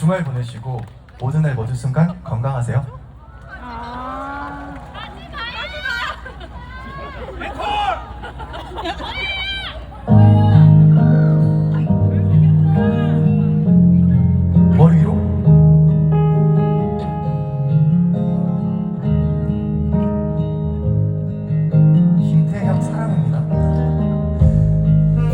주말 보내시고 모든 날 모든 순간 건강하세요.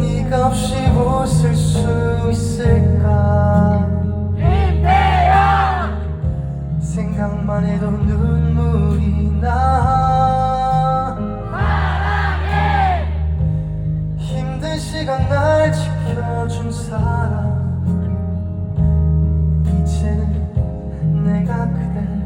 네가 없이 웃을 수 지켜준 사람. 이제는 내가 그댈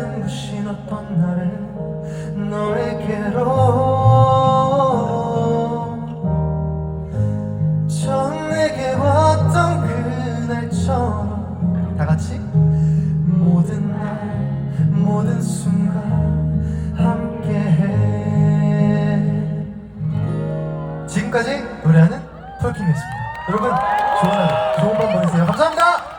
눈부신 어떤 날은 너에게로 처음 내게 왔던 그날처럼 다 같이? 모든 날 모든 순간 함께해. 지금까지 노래하는 폴킴이었습니다. 여러분 좋은 하루 좋은 밤 보내세요. 감사합니다!